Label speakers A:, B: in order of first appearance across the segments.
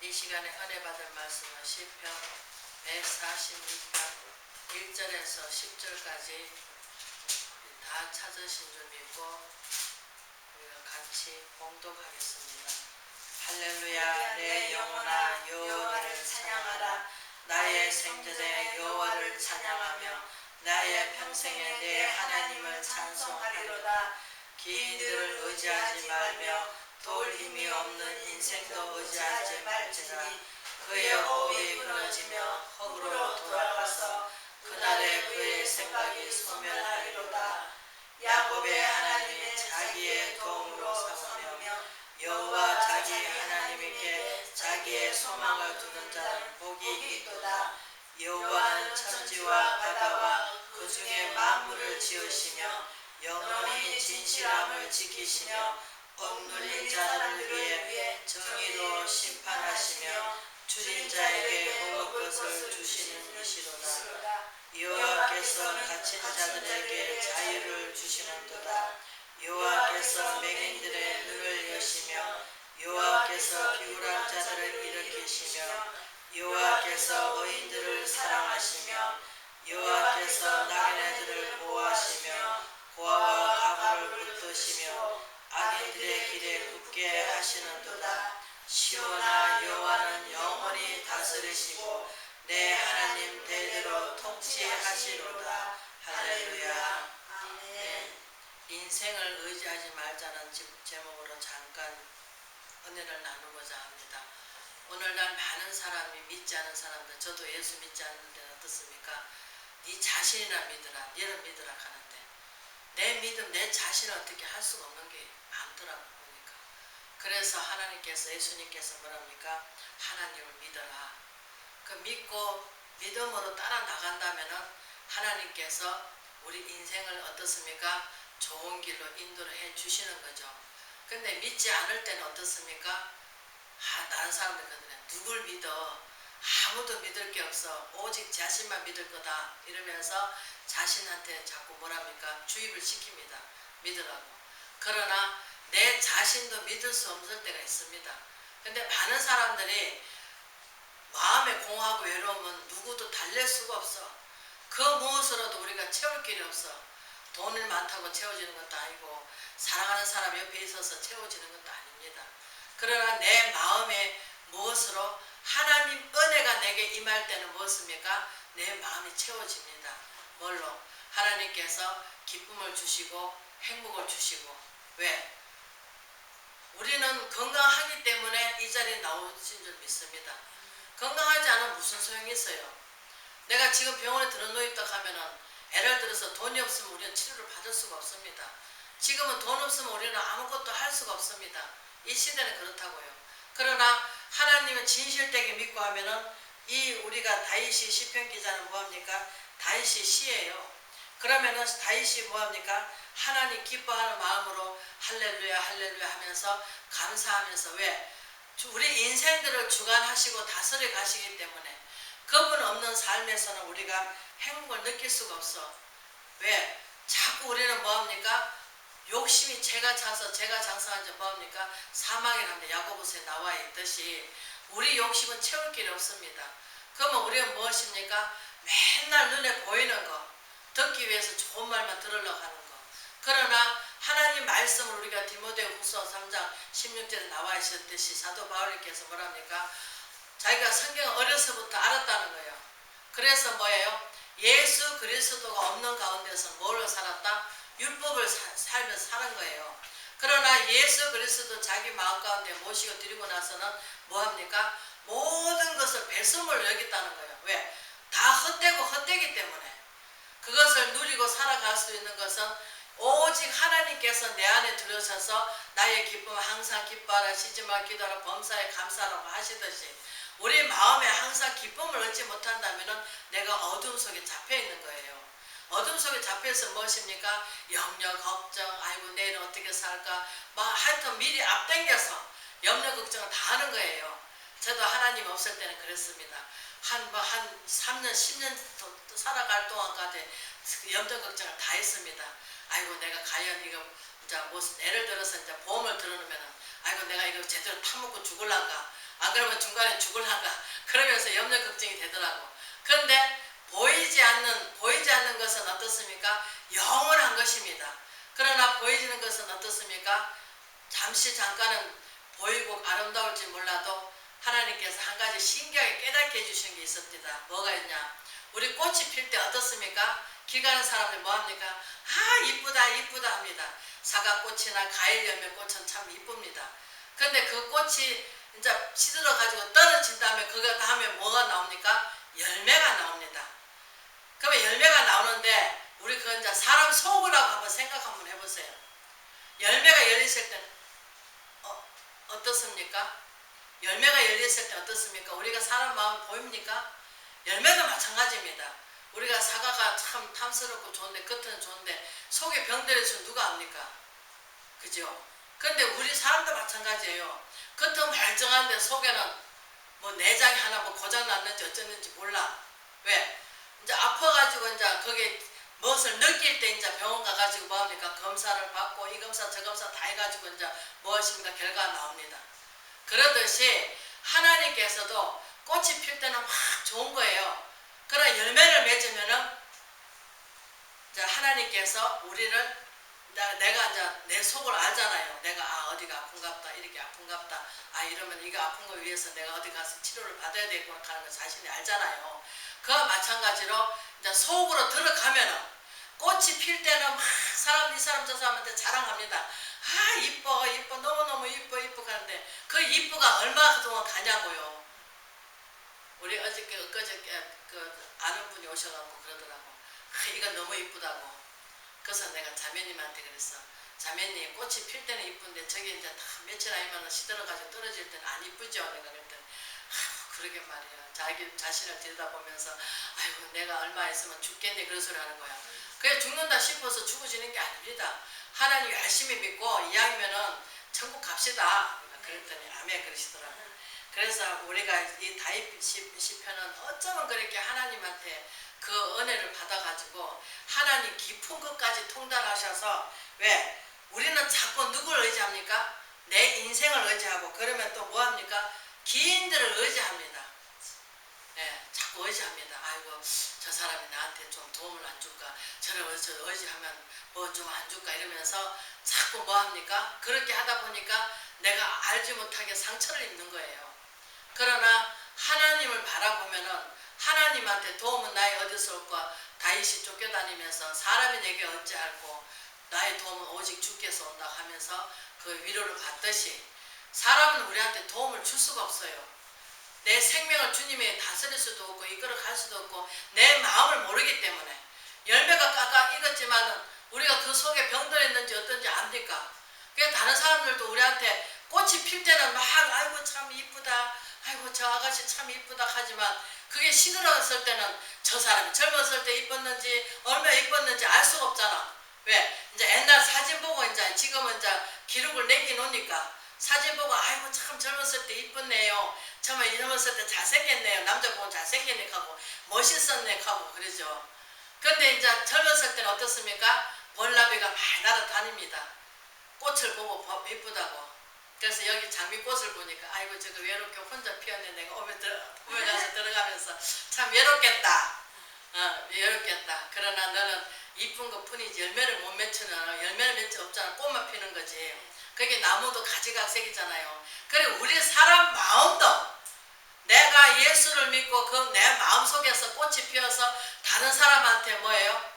A: 이 시간에 은혜 받을 말씀은 시편 146편 1절에서 10절까지 다 찾으신 줄 믿고 우리가 같이 봉독하겠습니다. 할렐루야 내 영혼아 여호와를 찬양하라 나의 생전에 여호와를 찬양하며 나의 평생에 내 하나님을 찬송하리로다 기인들을 의지하지 말며 돌 힘이 없는 인생도 의지하지 말지니 그의 호흡이 끊어지며 흙으로 돌아가서 그날에 그의 생각이 소멸하리로다. 야곱의 하나님의 자기의 도움으로 삼으며 여호와 자기 하나님께 자기의 소망을 두는 자는 복이 있도다. 여호와는 천지와 바다와 그 중에 만물을 지으시며 영원히 진실함을 지키시며 억눌린 자들을 위해 정의로 심판하시며 줄인 자에게 먹을 것을 주시는 이시로다. 여호와께서 갇힌 자들에게 자유를 주시는도다. 여호와께서 맹인들의 눈을 여시며 여호와께서 비굴한 자들을 일으키시며 여호와께서 의인들을 사랑하시며 여호와께서 나그네들을 보호하시며 고아와 가부를 붙드시며 악인들의 길에 굳게 하시는도다 시온아 여호와는 영원히 다스리시고 내 하나님 대대로 통치하시로다 할렐루야 아멘 인생을 의지하지 말자는 제- 제목으로 잠깐 은혜를 나누고자 합니다. 오늘날 많은 사람이 믿지 않은 사람들, 저도 예수 믿지 않는데 어떻습니까? 네 자신이나 믿으라, 너는 믿으라 하는데 내 믿음, 내 자신을 어떻게 할 수가 없는 게 많더라고 보니까. 그래서 하나님께서 예수님께서 뭐랍니까? 하나님을 믿어라. 그 믿고 믿음으로 따라 나간다면은 하나님께서 우리 인생을 어떻습니까? 좋은 길로 인도를 해 주시는 거죠. 근데 믿지 않을 때는 어떻습니까? 아, 다른 사람들 그러네. 누굴 믿어? 아무도 믿을 게 없어. 오직 자신만 믿을 거다. 이러면서 자신한테 자꾸 뭐랍니까? 주입을 시킵니다. 믿으라고. 그러나 내 자신도 믿을 수 없을 때가 있습니다. 근데 많은 사람들이 마음에 공하고 외로우면 누구도 달랠 수가 없어. 그 무엇으로도 우리가 채울 길이 없어. 돈을 많다고 채워지는 것도 아니고 사랑하는 사람 옆에 있어서 채워지는 것도 아닙니다. 그러나 내 마음에 무엇으로 하나님 은혜가 내게 임할 때는 무엇입니까? 내 마음이 채워집니다. 뭘로? 하나님께서 기쁨을 주시고 행복을 주시고 왜? 우리는 건강하기 때문에 이 자리에 나오신 줄 믿습니다. 건강하지 않으면 무슨 소용이 있어요? 내가 지금 병원에 들어누있다 하면은 애를 들어서 돈이 없으면 우리는 치료를 받을 수가 없습니다. 지금은 돈 없으면 우리는 아무것도 할 수가 없습니다. 이 시대는 그렇다고요. 그러나 하나님은 진실되게 믿고 하면은 이 우리가 다윗이 시편 기자는 뭐합니까? 다윗이 시예요. 그러면은 다윗이 뭐합니까? 하나님 기뻐하는 마음으로 할렐루야 할렐루야 하면서 감사하면서 왜? 주- 우리 인생들을 주관하시고 다스려 가시기 때문에 그분 없는 삶에서는 우리가 행복을 느낄 수가 없어. 왜? 자꾸 우리는 뭐합니까? 욕심이 제가 차서 제가 장사하지 뭐합니까? 사망이라는데 야고보서에 나와 있듯이 우리 욕심은 채울 길이 없습니다. 그러면 우리는 무엇입니까? 맨날 눈에 보이는 거 듣기 위해서 좋은 말만 들으려고 하는 거. 그러나 하나님 말씀을 우리가 디모데 후서 3장 16절에 나와 있었듯이 사도 바울님께서 뭐랍니까? 자기가 성경을 어려서부터 알았다는 거예요. 그래서 뭐예요? 예수 그리스도가 없는 가운데서 뭘로 살았다? 율법을 사- 살면서 사는 거예요. 그러나 예수 그리스도 자기 마음 가운데 모시고 드리고 나서는 뭐합니까? 모든 것을 배송을 여겼다는 거예요. 왜? 다 헛되고 헛되기 때문에. 그것을 누리고 살아갈 수 있는 것은 오직 하나님께서 내 안에 들어서서 나의 기쁨을 항상 기뻐하라 쉬지마 기도하라 범사에 감사라고 하시듯이 우리 마음에 항상 기쁨을 얻지 못한다면 내가 어둠 속에 잡혀 있는 거예요. 어둠 속에 잡혀서 무엇입니까? 염려, 걱정, 아이고 내일은 어떻게 살까? 막 하여튼 미리 앞당겨서 염려, 걱정을 다 하는 거예요. 저도 하나님 없을 때는 그랬습니다. 한, 뭐, 한 3년, 10년 더- 더 살아갈 동안까지 그 염려, 걱정을 다 했습니다. 아이고 내가 과연 이거 이제 뭐 예를 들어서 이제 보험을 들어놓으면은 아이고 내가 이거 제대로 타먹고 죽을란가 안 그러면 중간에 죽을란가 그러면서 염려 걱정이 되더라고. 그런데 보이지 않는 보이지 않는 것은 어떻습니까? 영원한 것입니다. 그러나 보이지는 것은 어떻습니까? 잠시 잠깐은 보이고 아름다울지 몰라도 하나님께서 한 가지 신기하게 깨닫게 해주시는 게 있습니다. 뭐가 있냐? 우리 꽃이 필 때 어떻습니까? 길 가는 사람들 뭐 합니까? 아 이쁘다 이쁘다 합니다. 사과꽃이나 열매 꽃은 참 이쁩니다. 근데 그 꽃이 이제 시들어 가지고 떨어진 다음에 그거 다음에 뭐가 나옵니까? 열매가 나옵니다. 그러면 열매가 나오는데 우리 그 이제 사람 속으라고 한번 생각 한번 해보세요. 열매가 열렸을 때는 어, 어떻습니까? 열매가 열렸을 때 어떻습니까? 우리가 사람 마음 보입니까? 열매도 마찬가지입니다. 우리가 사과가 참 탐스럽고 좋은데 겉은 좋은데 속에 병들어 있으면 누가 압니까? 그죠? 근데 우리 사람도 마찬가지예요. 겉은 멀쩡한데 속에는 뭐 내장이 하나 뭐 고장 났는지 어쩌는지 몰라. 왜? 이제 아파가지고 이제 거기에 무엇을 느낄 때 이제 병원 가가지고 뭐 합니까? 검사를 받고 이 검사 저 검사 다 해가지고 이제 무엇입니까? 결과가 나옵니다. 그러듯이 하나님께서도 꽃이 필 때는 막 좋은 거예요. 그러나 열매를 맺으면은 이제 하나님께서 우리를 나- 내가 이제 내 속을 알잖아요. 내가 아 어디가 아픈갑다 이렇게 아픈갑다. 아 이러면 이거 아픈 거 위해서 내가 어디 가서 치료를 받아야 되겠구나 하는 걸 자신이 알잖아요. 그와 마찬가지로 이제 속으로 들어가면은 꽃이 필 때는 막 사람 이 사람 저 사람한테 자랑합니다. 아 이뻐 이뻐 너무 너무 이뻐 이뻐 하는데 그 이뻐가 얼마 동안 가냐고요. 우리 어저께 엊그저께 그 아는 분이 오셔갖고 그러더라고. 아 이거 너무 이쁘다고. 그래서 내가 자매님한테 그랬어. 자매님 꽃이 필 때는 이쁜데 저게 이제 다 며칠 아니면 시들어가지고 떨어질 때는 안 이쁘죠. 내가 그랬더니 아 그러게 말이야. 자기 자신을 들여다보면서 아이고 내가 얼마 있으면 죽겠네 그런 소리 하는 거야. 그래 죽는다 싶어서 죽어지는 게 아닙니다. 하나님 열심히 믿고 이왕이면은 천국 갑시다. 그랬더니 아멘 그러시더라고요. 그래서 우리가 이 다윗 시- 시편은 어쩌면 그렇게 하나님한테 그 은혜를 받아가지고 하나님 깊은 것까지 통달하셔서 왜 우리는 자꾸 누구를 의지합니까? 내 인생을 의지하고 그러면 또 뭐합니까? 기인들을 의지합니다. 예, 자꾸 의지합니다. 아이고 저 사람이 나한테 좀 도움을 안 줄까? 저를 의지, 의지하면 뭐 좀 안 줄까? 이러면서 자꾸 뭐합니까? 그렇게 하다 보니까 내가 알지 못하게 상처를 입는 거예요. 그러나 하나님을 바라보면은 하나님한테 도움은 나의 어디서 올까? 다윗이 쫓겨다니면서 사람이 내게 어찌할고 나의 도움은 오직 주께서 온다 하면서 그 위로를 받듯이 사람은 우리한테 도움을 줄 수가 없어요. 내 생명을 주님이 다스릴 수도 없고 이끌어 갈 수도 없고 내 마음을 모르기 때문에 열매가 깎아 익었지만은 우리가 그 속에 병들 있는지 어떤지 압니까? 그게 다른 사람들도 우리한테 꽃이 필 때는 막 아이고 참 이쁘다 아이고 저 아가씨 참 이쁘다 하지만 그게 시들었을 때는 저 사람이 젊었을 때 이뻤는지 얼마나 이뻤는지 알 수가 없잖아 왜? 이제 옛날 사진 보고 이제 지금은 이제 기록을 내기 놓으니까 사진 보고 아이고 참 젊었을 때 이뻤네요 정말 젊었을 때 잘생겼네요 남자 보고 잘생겼네 하고 멋있었네 하고 그러죠 근데 이제 젊었을 때는 어떻습니까? 볼나비가 많이 날아다닙니다. 꽃을 보고 보- 이쁘다고. 그래서 여기 장미꽃을 보니까 아이고 저거 외롭게 혼자 피었네 내가 오면 들어 오면 가서 들어가면서 참 외롭겠다. 어, 외롭겠다. 그러나 너는 이쁜 것 뿐이지 열매를 못 맺으면 열매를 맺지 없잖아. 꽃만 피는 거지. 그게 나무도 가지각색이잖아요. 그래 우리 사람 마음도 내가 예수를 믿고 그 내 마음 속에서 꽃이 피어서 다른 사람한테 뭐예요?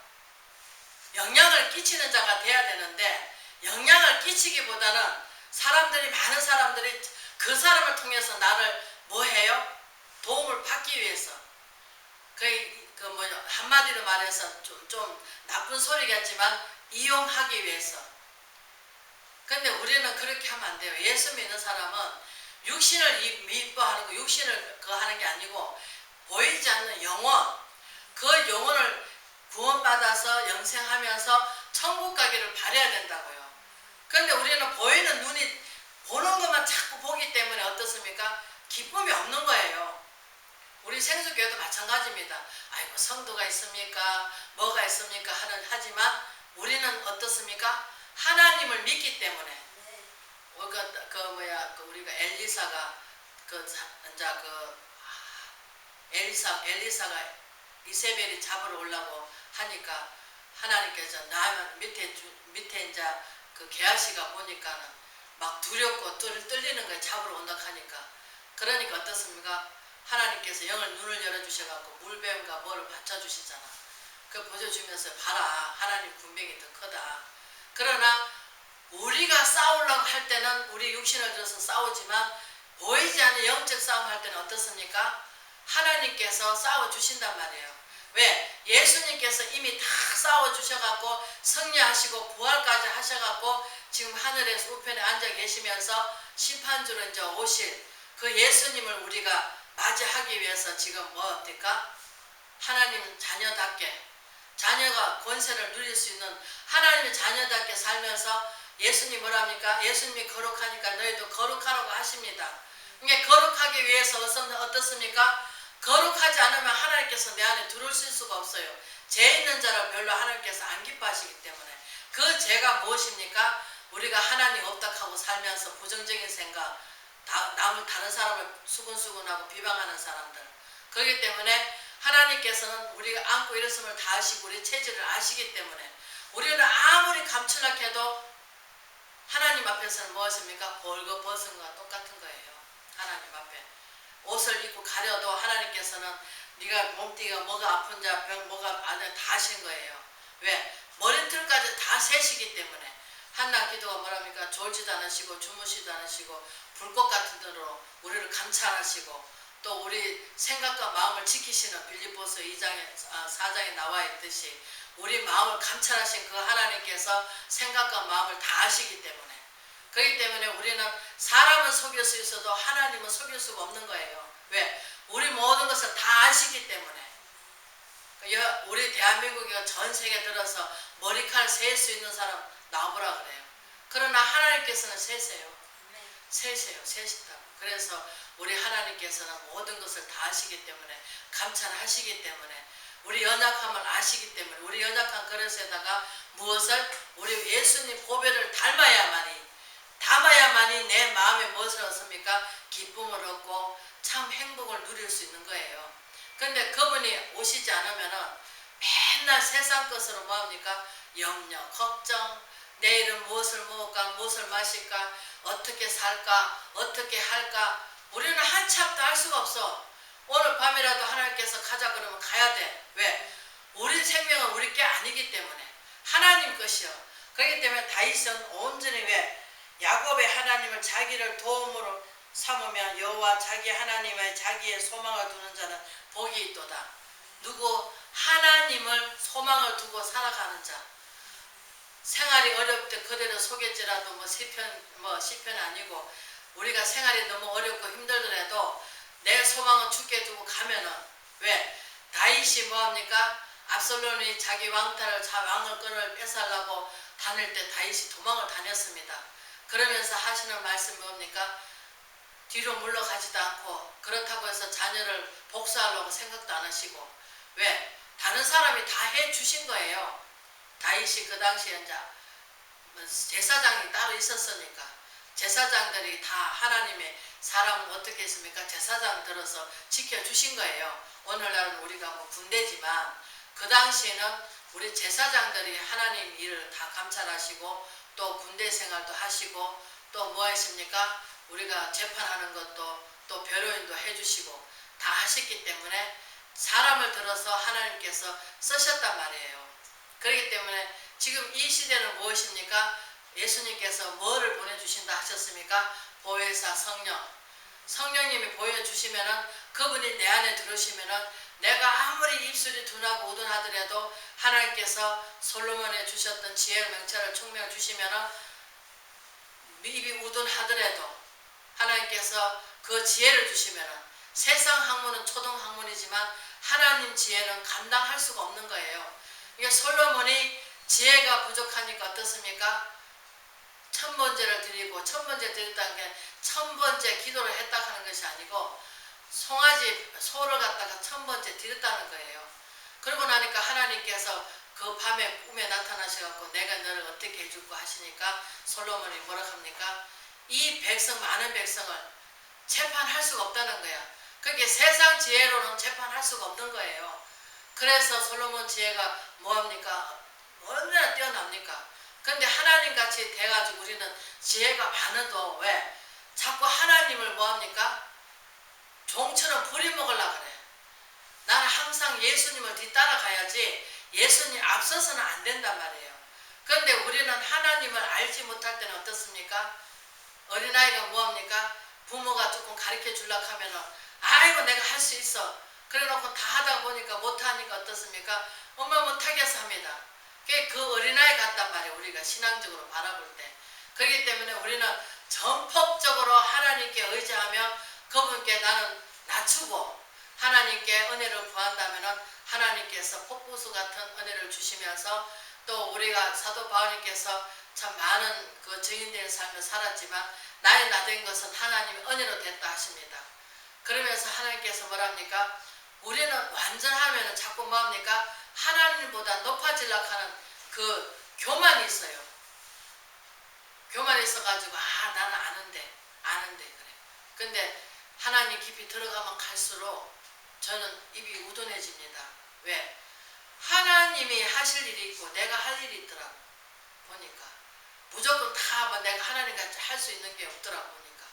A: 영향을 끼치는 자가 돼야 되는데 영향을 끼치기보다는 사람들이 많은 사람들이 그 사람을 통해서 나를 뭐 해요? 도움을 받기 위해서 그, 그 뭐, 한마디로 말해서 좀, 좀 나쁜 소리겠지만 이용하기 위해서 근데 우리는 그렇게 하면 안 돼요 예수 믿는 사람은 육신을 이- 미뻐하는 거 육신을 그 하는 게 아니고 보이지 않는 영혼 그 영혼을 구원받아서 영생하면서 천국 가기를 바래야 된다고요. 그런데 우리는 보이는 눈이 보는 것만 자꾸 보기 때문에 어떻습니까? 기쁨이 없는 거예요. 우리 생수교회도 마찬가지입니다. 아이고 성도가 있습니까? 뭐가 있습니까? 하는 하지만 우리는 어떻습니까? 하나님을 믿기 때문에 어, 그, 그 뭐야 그 우리가 엘리사가 그 자- 이제 그 엘리사 엘리사가 이세벨이 잡으러 오려고 하니까 하나님께서 나 밑에 주- 밑에 이제 그 게하시가 보니까는 막 두렵고 떨, 떨리는 거에 잡으러 온다 하니까 그러니까 어떻습니까? 하나님께서 영을 눈을 열어주셔갖고 물배움과 뭐를 받쳐주시잖아. 그 보여주면서 봐라 하나님 군병이 더 크다. 그러나 우리가 싸우려고 할 때는 우리 육신을 들어서 싸우지만 보이지 않는 영적 싸움 할 때는 어떻습니까? 하나님께서 싸워주신단 말이에요. 왜? 예수님께서 이미 다 싸워주셔갖고 승리하시고 부활까지 하셔갖고 지금 하늘에서 우편에 앉아 계시면서 심판주로 이제 오실 그 예수님을 우리가 맞이하기 위해서 지금 뭐 어떨까? 하나님 자녀답게 자녀가 권세를 누릴 수 있는 하나님의 자녀답게 살면서 예수님 뭐랍니까? 예수님이 거룩하니까 너희도 거룩하라고 하십니다. 이게 거룩하기 위해서 어떻- 어떻습니까? 거룩하지 않으면 하나님께서 내 안에 들어올 수가 없어요. 죄 있는 자를 별로 하나님께서 안 기뻐하시기 때문에 그 죄가 무엇입니까? 우리가 하나님 없다하고 살면서 부정적인 생각, 다- 남을 다른 사람을 수근수근하고 비방하는 사람들. 그렇기 때문에 하나님께서는 우리가 안고 일었음을 다 아시고 우리 체질을 아시기 때문에 우리는 아무리 감추락해도 하나님 앞에서는 무엇입니까? 벌거 벗은 거와 똑같은 거예요. 하나님 옷을 입고 가려도 하나님께서는 네가 몸띠가 뭐가 아픈 자, 병 뭐가 안에 다 하신 거예요. 왜? 머리털까지 다 세시기 때문에 한나 기도가 뭐랍니까? 졸지도 않으시고 주무시도 않으시고 불꽃 같은 대로 우리를 감찰하시고 또 우리 생각과 마음을 지키시는 빌립보서 2장에 아, 4장에 나와 있듯이 우리 마음을 감찰하신 그 하나님께서 생각과 마음을 다 아시기 때문에 그렇기 때문에 우리는 사람은 속일 수 있어도 하나님은 속일 수가 없는 거예요. 왜? 우리 모든 것을 다 아시기 때문에 여- 우리 대한민국이 전 세계 들어서 머리칼 셀 수 있는 사람 나오라 그래요. 그러나 하나님께서는 세세요. 세세요. 세신다고. 그래서 우리 하나님께서는 모든 것을 다 아시기 때문에 감찰하시기 때문에 우리 연약함을 아시기 때문에 우리 연약한 그릇에다가 무엇을 우리 예수님 보배를 닮아야만이 담아야만이 내 마음에 무엇을 얻습니까? 기쁨을 얻고 참 행복을 누릴 수 있는 거예요. 근데 그분이 오시지 않으면은 맨날 세상 것으로 뭐합니까? 염려, 걱정, 내일은 무엇을 먹을까, 무엇을 마실까, 어떻게 살까, 어떻게 할까. 우리는 한참도 할 수가 없어. 오늘 밤이라도 하나님께서 가자 그러면 가야 돼. 왜? 우리 생명은 우리 게 아니기 때문에 하나님 것이요. 그렇기 때문에 다윗은 온전히 왜 야곱의 하나님을 자기를 도움으로 삼으면 여호와 자기 하나님의 자기의 소망을 두는 자는 복이 있도다. 누구 하나님을 소망을 두고 살아가는 자. 생활이 어렵대 그대로 속였지라도 뭐 시편 뭐 시편 아니고 우리가 생활이 너무 어렵고 힘들더라도 내 소망은 죽게 두고 가면은 왜 다윗이 뭐합니까 압살롬이 자기 왕타를 자 왕을 끈을 뺏으려고 다닐 때 다윗이 도망을 다녔습니다. 그러면서 하시는 말씀 뭡니까 뒤로 물러가지도 않고 그렇다고 해서 자녀를 복수하려고 생각도 안 하시고 왜 다른 사람이 다 해 주신 거예요. 다윗이 그 당시에 이제 뭐 제사장이 따로 있었으니까 제사장들이 다 하나님의 사람은 어떻게 했습니까? 제사장 들어서 지켜주신 거예요. 오늘날은 우리가 뭐 군대지만 그 당시에는 우리 제사장들이 하나님 일을 다 감찰하시고 또 군대 생활도 하시고 또 뭐 했습니까? 우리가 재판하는 것도 또 변호인도 해주시고 다 하셨기 때문에 사람을 들어서 하나님께서 쓰셨단 말이에요. 그렇기 때문에 지금 이 시대는 무엇입니까? 예수님께서 뭐를 보내주신다 하셨습니까? 보혜사 성령. 성령님이 보여주시면은 그분이 내 안에 들어오시면은 내가 아무리 입술이 둔하고 우둔하더라도 하나님께서 솔로몬에 주셨던 지혜의 명찰을 총명 주시면은 입이 우둔하더라도 하나님께서 그 지혜를 주시면은 세상 학문은 초등 학문이지만 하나님 지혜는 감당할 수가 없는 거예요. 이게 솔로몬이 지혜가 부족하니까 어떻습니까? 천 번째를 드리고 천 번째 드렸다는 게 천 번째 기도를 했다 하는 것이 아니고 송아지 소를 갖다가 천 번째 드렸다는 거예요. 그러고 나니까 하나님께서 그 밤에 꿈에 나타나셔갖고 내가 너를 어떻게 해줄까 하시니까 솔로몬이 뭐라 합니까? 이 백성 많은 백성을 재판할 수가 없다는 거야. 그게 세상 지혜로는 재판할 수가 없는 거예요. 그래서 솔로몬 지혜가 뭐합니까? 얼마나 뛰어납니까? 근데 하나님 같이 돼가지고 우리는 지혜가 많아도 왜? 자꾸 하나님을 뭐합니까? 종처럼 부려먹으려 그래. 나는 항상 예수님을 뒤따라가야지 예수님 앞서서는 안 된단 말이에요. 그런데 우리는 하나님을 알지 못할 때는 어떻습니까? 어린아이가 뭐합니까? 부모가 조금 가르쳐 주려고 하면은 아이고 내가 할 수 있어. 그래 놓고 다 하다 보니까 못하니까 어떻습니까? 엄마 못하겠어 합니다. 그 어린아이 같단 말이에요. 우리가 신앙적으로 바라볼 때. 그렇기 때문에 우리는 전폭적으로 하나님께 의지하며 그분께 나는 낮추고 하나님께 은혜를 구한다면 하나님께서 폭부수 같은 은혜를 주시면서 또 우리가 사도 바울님께서 참 많은 그 증인된 삶을 살았지만 나의 나된 것은 하나님의 은혜로 됐다 하십니다. 그러면서 하나님께서 뭐랍니까? 우리는 완전하면 자꾸 뭐합니까? 하나님보다 높아지려고 하는 그 교만이 있어요. 교만이 있어가지고 아 나는 아는데 아는데 그래. 근데 하나님 깊이 들어가면 갈수록 저는 입이 우둔해집니다. 왜? 하나님이 하실 일이 있고 내가 할 일이 있더라고 보니까 무조건 다뭐 내가 하나님 같이 할수 있는 게 없더라고 보니까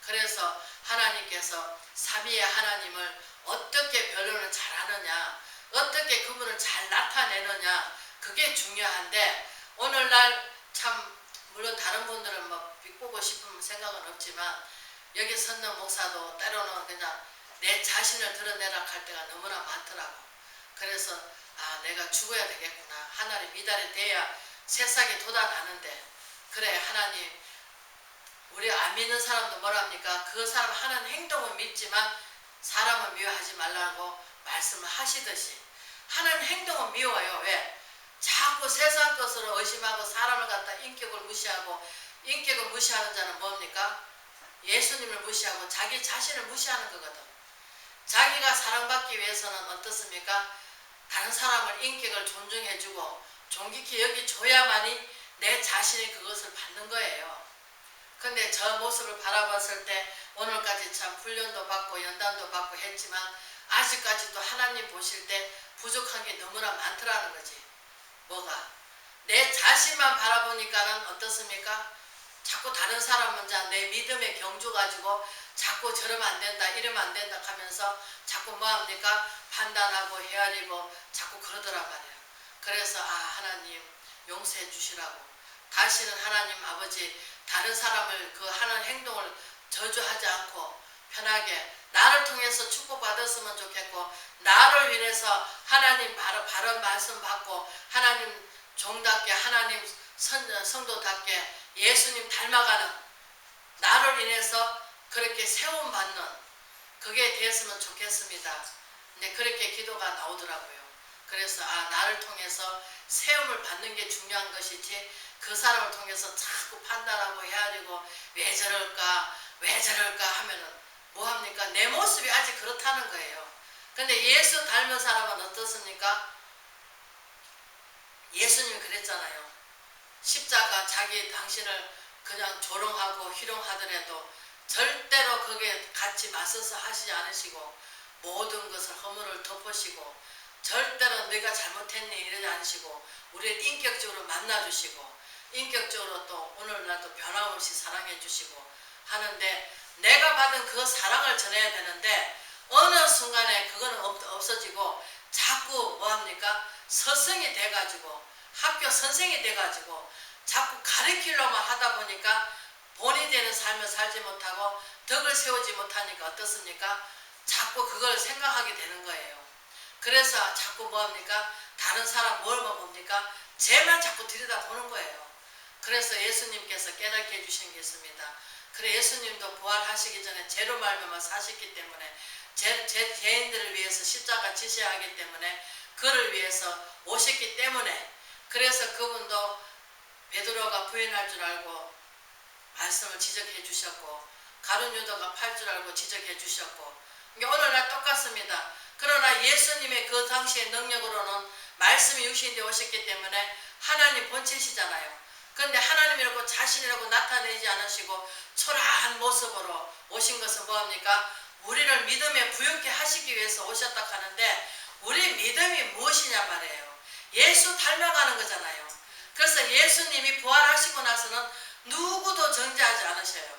A: 그래서 하나님께서 삼위의 하나님을 어떻게 변론을 잘하느냐 어떻게 그분을 잘 나타내느냐 그게 중요한데 오늘날 참 물론 다른 분들은 뭐 비꼬고 싶은 생각은 없지만 여기 선는 목사도 때로는 그냥 내 자신을 드러내라 할 때가 너무나 많더라고. 그래서 아 내가 죽어야 되겠구나. 하나님 미달이 돼야 새싹이 돋아나는데 그래 하나님 우리 안 믿는 사람도 뭐랍니까? 그 사람 하는 행동은 믿지만 사람은 미워하지 말라고 말씀을 하시듯이. 하는 행동은 미워요. 왜? 자꾸 세상 것으로 의심하고 사람을 갖다 인격을 무시하고 인격을 무시하는 자는 뭡니까 예수님을 무시하고 자기 자신을 무시하는 거거든 자기가 사랑받기 위해서는 어떻습니까 다른 사람을 인격을 존중해주고 존귀히 여기줘야만이 내 자신이 그것을 받는 거예요. 근데 저 모습을 바라봤을 때 오늘까지 참 훈련도 받고 연단도 받고 했지만 아직까지도 하나님 보실 때 부족한 게 너무나 많더라는 거지. 뭐가? 내 자신만 바라보니까는 어떻습니까? 자꾸 다른 사람 먼저 내 믿음에 경주 가지고 자꾸 저러면 안 된다 이러면 안 된다 하면서 자꾸 뭐합니까? 판단하고 헤아리고 자꾸 그러더란 말이에요. 그래서 아 하나님 용서해 주시라고 다시는 하나님 아버지 다른 사람을 그 하는 행동을 저주하지 않고 편하게 나를 통해서 축복받았으면 좋겠고 나를 위해서 하나님 바로 바른 말씀 받고 하나님 종답게 하나님 선, 성도답게 예수님 닮아가는 나를 인해서 그렇게 세움받는 그게 됐으면 좋겠습니다. 근데 그렇게 기도가 나오더라고요. 그래서 아 나를 통해서 세움을 받는 게 중요한 것이지 그 사람을 통해서 자꾸 판단하고 헤아리고 왜 저럴까 왜 저럴까 하면은 뭐합니까 내 모습이 아직 그렇다는 거예요 근데 예수 닮은 사람은 어떻습니까 예수님이 그랬잖아요 십자가 자기 당신을 그냥 조롱하고 희롱하더라도 절대로 거기에 같이 맞서서 하시지 않으시고 모든 것을 허물을 덮으시고 절대로 네가 잘못했니 이러지 않으시고 우리를 인격적으로 만나주시고 인격적으로 또 오늘날도 변함없이 사랑해 주시고 하는데 내가 받은 그 사랑을 전해야 되는데 어느 순간에 그거는 없, 없어지고 자꾸 뭐합니까? 서성이 돼가지고 학교 선생이 돼가지고 자꾸 가르치려만 하다 보니까 본이 되는 삶을 살지 못하고 덕을 세우지 못하니까 어떻습니까? 자꾸 그걸 생각하게 되는 거예요. 그래서 자꾸 뭐합니까? 다른 사람 뭘 봅니까? 쟤만 자꾸 들여다보는 거예요. 그래서 예수님께서 깨닫게 해주신 게 있습니다. 그래 예수님도 부활하시기 전에 죄로 말미암아 사셨기 때문에 제, 제 죄인들을 위해서 십자가 지셔야 하기 때문에 그를 위해서 오셨기 때문에 그래서 그분도 베드로가 부인할 줄 알고 말씀을 지적해 주셨고 가룟 유다가 팔 줄 알고 지적해 주셨고 오늘날 똑같습니다. 그러나 예수님의 그 당시의 능력으로는 말씀이 육신이 오셨기 때문에 하나님 본체시잖아요. 근데 하나님이라고 자신이라고 나타내지 않으시고 초라한 모습으로 오신 것은 뭐합니까? 우리를 믿음에 부욕해 하시기 위해서 오셨다 하는데 우리 믿음이 무엇이냐 말이에요. 예수 닮아가는 거잖아요. 그래서 예수님이 부활하시고 나서는 누구도 정죄하지 않으셔요.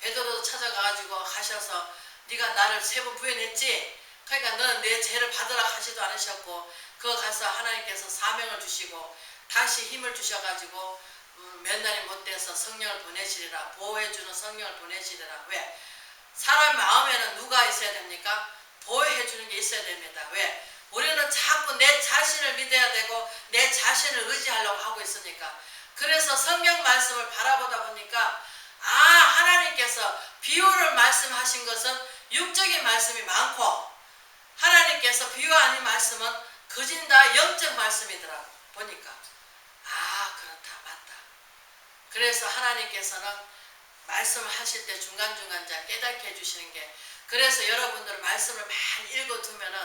A: 베드로도 찾아가가지고 하셔서 네가 나를 세 번 부인했지. 그러니까 너는 내 죄를 받으라 하지도 않으셨고 그거 가서 하나님께서 사명을 주시고 다시 힘을 주셔가지고 음, 몇 날이 못 돼서 성령을 보내시리라 보호해주는 성령을 보내시리라 왜? 사람 마음에는 누가 있어야 됩니까? 보호해주는 게 있어야 됩니다. 왜? 우리는 자꾸 내 자신을 믿어야 되고 내 자신을 의지하려고 하고 있으니까. 그래서 성경 말씀을 바라보다 보니까 아 하나님께서 비유를 말씀하신 것은 육적인 말씀이 많고 하나님께서 비유 아닌 말씀은 거진 다 영적 말씀이더라고 보니까. 아 그렇다 맞다. 그래서 하나님께서는 말씀을 하실 때 중간중간 자 깨닫게 해주시는 게 그래서 여러분들 말씀을 많이 읽어두면은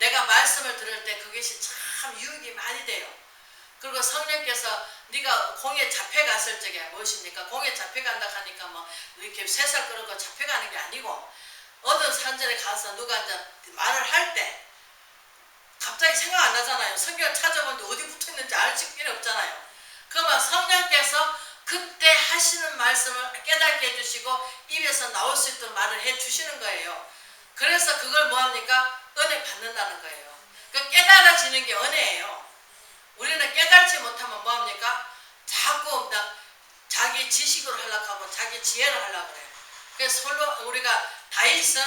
A: 내가 말씀을 들을 때 그것이 참 유익이 많이 돼요. 그리고 성령께서 네가 공에 잡혀갔을 적에 무엇입니까? 공에 잡혀간다 하니까 뭐 이렇게 쇠살 끓고 잡혀가는 게 아니고 어떤 산전에 가서 누가 이제 말을 할 때 갑자기 생각 안 나잖아요. 성경을 찾아보는데 어디 붙어 있는지 알 필요 없잖아요. 그러면 성령께서 그때 하시는 말씀을 깨닫게 해주시고 입에서 나올 수 있도록 말을 해주시는 거예요. 그래서 그걸 뭐합니까? 은혜 받는다는 거예요. 그 깨달아지는 게 은혜예요. 우리는 깨달지 못하면 뭐합니까? 자꾸 막 자기 지식으로 하려고 하고 자기 지혜로 하려고 그래요. 그래서 솔로 우리가 다윗은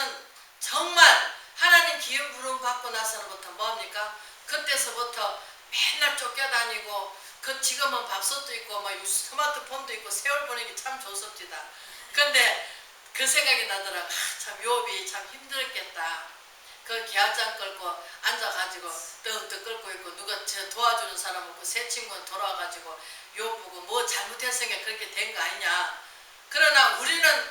A: 정말 하나님 기름 부름 받고 나서부터 뭐합니까? 그때서부터 맨날 쫓겨다니고 그 지금은 밥솥도 있고 막 스마트폰도 있고 세월 보내기 참 좋습니다. 근데 그 생각이 나더라고. 아, 참 요업이 참 힘들었겠다. 그 계약장 끌고 앉아가지고 떡떡 끌고 있고 누가 저 도와주는 사람 없고 새 친구는 돌아와가지고 요 보고 뭐 잘못했으니까 그렇게 된 거 아니냐. 그러나 우리는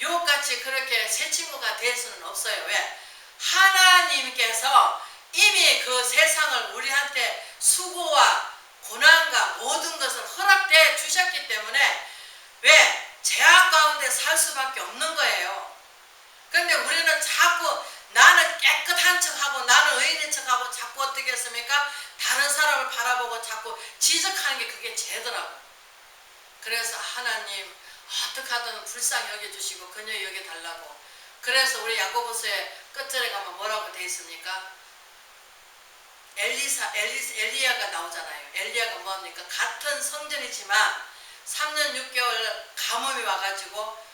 A: 요같이 그렇게 새 친구가 될 수는 없어요. 왜? 하나님께서 이미 그 세상을 우리한테 수고와 고난과 모든 것을 허락돼 주셨기 때문에 왜? 죄악 가운데 살 수밖에 없는 거예요. 근데 우리는 자꾸 나는 깨끗한 척하고 나는 의인인 척하고 자꾸 어떻게 했습니까? 다른 사람을 바라보고 자꾸 지적하는 게 그게 죄더라고. 그래서 하나님 어떻게 하든 불쌍히 여겨주시고 그녀 여겨달라고. 그래서 우리 야고보서의 끝절에 가면 뭐라고 돼 있습니까? 엘리사, 엘리, 엘리야가 나오잖아요. 엘리야가 뭐합니까? 같은 성전이지만 3년 6개월 가뭄이 와가지고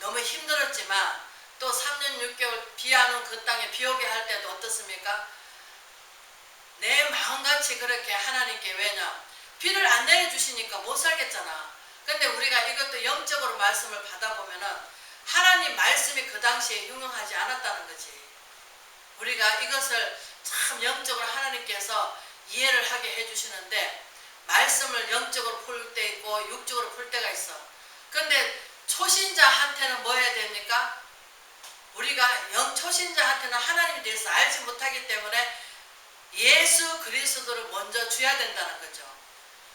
A: 너무 힘들었지만 또 3년 6개월 비하는 그 땅에 비 오게 할 때도 어떻습니까? 내 마음같이 그렇게 하나님께 왜냐? 비를 안 내려주시니까 못 살겠잖아. 근데 우리가 이것도 영적으로 말씀을 받아보면은 하나님 말씀이 그 당시에 흉용하지 않았다는 거지. 우리가 이것을 참 영적으로 하나님께서 이해를 하게 해주시는데 말씀을 영적으로 풀 때 있고 육적으로 풀 때가 있어. 근데 초신자한테는 뭐 해야 됩니까? 우리가 영 초신자한테는 하나님에 대해서 알지 못하기 때문에 예수 그리스도를 먼저 줘야 된다는 거죠.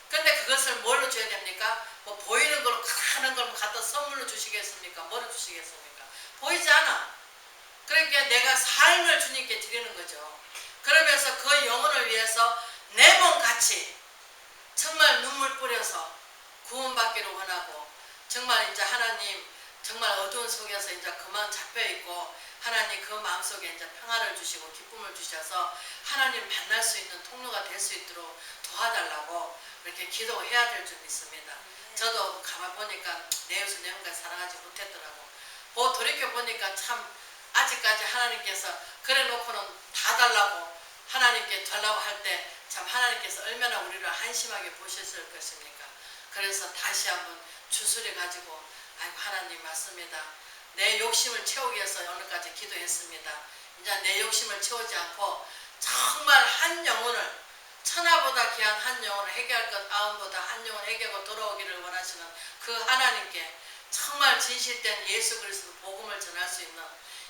A: 근데 그것을 뭘로 줘야 됩니까? 뭐 보이는 걸로 크는 걸 갖다 선물로 주시겠습니까? 뭐로 주시겠습니까? 보이지 않아. 그러니까 내가 삶을 주님께 드리는 거죠. 그러면서 그 영혼을 위해서 내 몸같이 정말 눈물 뿌려서 구원받기를 원하고 정말 이제 하나님 정말 어두운 속에서 이제 그만 잡혀 있고 하나님 그 마음속에 이제 평화를 주시고 기쁨을 주셔서 하나님 만날 수 있는 통로가 될 수 있도록 도와달라고 이렇게 기도해야 될 줄 믿습니다. 저도 가만 보니까 내 요소 내 혼자 사랑하지 못했더라고. 뭐 돌이켜 보니까 참 아직까지 하나님께서 그래 놓고는 다 달라고 하나님께 달라고 할 때 참 하나님께서 얼마나 우리를 한심하게 보셨을 것입니까? 그래서 다시 한번 주술해 가지고 아이고 하나님 맞습니다. 내 욕심을 채우기 위해서 오늘까지 기도했습니다. 이제 내 욕심을 채우지 않고 정말 한 영혼을 천하보다 귀한 한 영혼을 해결할 것 아음보다 한 영혼을 해결하고 돌아오기를 원하시는 그 하나님께 정말 진실된 예수 그리스도 복음을 전할 수 있는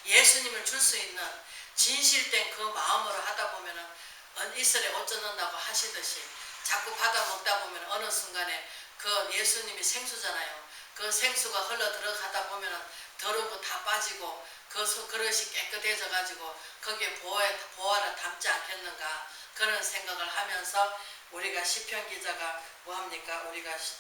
A: 예수님을 줄 수 있는 진실된 그 마음으로 하다 보면은 이슬에 옷 젖는다고 하시듯이 자꾸 받아 먹다 보면 어느 순간에 그 예수님이 생수잖아요. 그 생수가 흘러 들어가다 보면은 거다 빠지고 그 소- 그릇이 깨끗해져 가지고 거기에 보화, 보화를 담지 않겠는가 그런 생각을 하면서 우리가 시편 기자가 뭐 합니까? 우리가 시-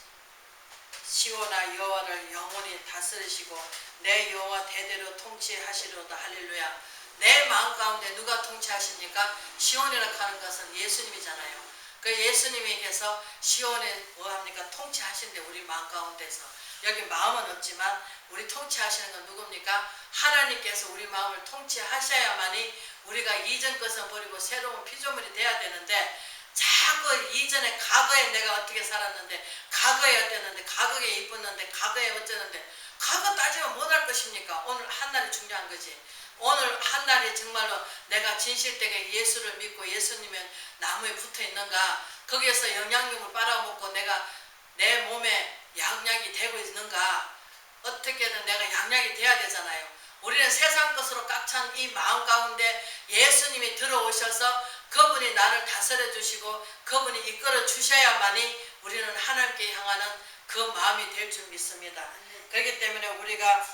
A: 시오나 여호와를 영원히 다스리시고 내 여호와 대대로 통치하시로다 할렐루야. 내 마음 가운데 누가 통치하십니까? 시온이라 하는 것은 예수님이잖아요. 그 예수님에게서 시온에 뭐 합니까? 통치하신대 우리 마음 가운데서. 여기 마음은 없지만 우리 통치하시는 건 누굽니까? 하나님께서 우리 마음을 통치하셔야만이 우리가 이전 것은 버리고 새로운 피조물이 돼야 되는데 자꾸 이전에 과거에 내가 어떻게 살았는데 과거에 어땠는데 과거에 이뻤는데 과거에 어쩌는데 과거 따지면 못할 것입니까? 오늘 한날이 중요한 거지. 오늘 한날이 정말로 내가 진실되게 예수를 믿고 예수님의 나무에 붙어 있는가 거기에서 영양육을 빨아먹고 내가 내 몸에 양약이 되고 있는가 어떻게든 내가 양약이 돼야 되잖아요. 우리는 세상 것으로 꽉 찬 이 마음 가운데 예수님이 들어오셔서 그분이 나를 다스려 주시고 그분이 이끌어 주셔야만이 우리는 하나님께 향하는 그 마음이 될 줄 믿습니다. 그렇기 때문에 우리가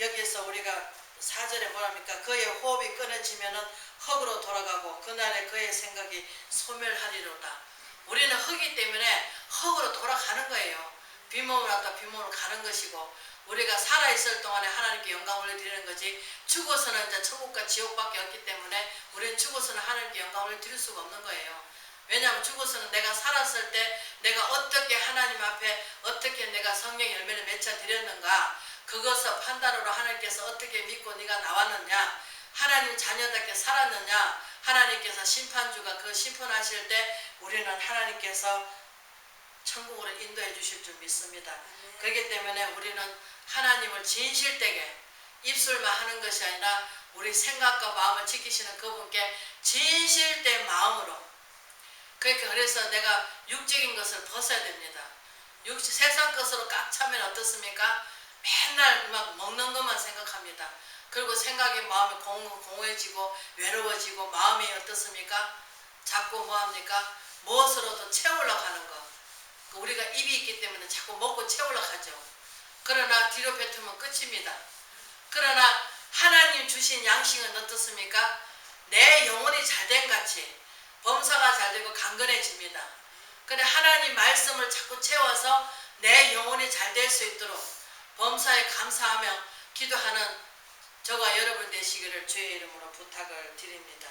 A: 여기서 우리가 사절에 뭐랍니까? 그의 호흡이 끊어지면은 흙으로 돌아가고 그날에 그의 생각이 소멸하리로다. 우리는 흙이기 때문에 흙으로 돌아가는 거예요. 빈몸을 갖다 빈몸으로 가는 것이고 우리가 살아 있을 동안에 하나님께 영광을 드리는 거지 죽어서는 이제 천국과 지옥밖에 없기 때문에 우리는 죽어서는 하나님께 영광을 드릴 수가 없는 거예요. 왜냐하면 죽어서는 내가 살았을 때 내가 어떻게 하나님 앞에 어떻게 내가 성령 열매를 맺혀 드렸는가 그것을 판단으로 하나님께서 어떻게 믿고 네가 나왔느냐 하나님 자녀답게 살았느냐 하나님께서 심판주가 그 심판하실 때 우리는 하나님께서 천국으로 인도해 주실 줄 믿습니다. 그렇기 때문에 우리는 하나님을 진실되게 입술만 하는 것이 아니라 우리 생각과 마음을 지키시는 그분께 진실된 마음으로 그러니까 그래서 내가 육적인 것을 벗어야 됩니다. 육, 세상 것으로 꽉 차면 어떻습니까? 맨날 막 먹는 것만 생각합니다. 그리고 생각이 마음이 공, 공허해지고 외로워지고 마음이 어떻습니까? 자꾸 뭐 합니까? 무엇으로도 채우려고 하는 거. 그 우리가 입이 있기 때문에 자꾸 먹고 채우려고 하죠. 그러나 뒤로 뱉으면 끝입니다. 그러나 하나님 주신 양식은 어떻습니까? 내 영혼이 잘 된 같이 범사가 잘 되고 강건해집니다. 그래 하나님 말씀을 자꾸 채워서 내 영혼이 잘 될 수 있도록 범사에 감사하며 기도하는 저와 여러분 되시기를 주의 이름으로 부탁을 드립니다.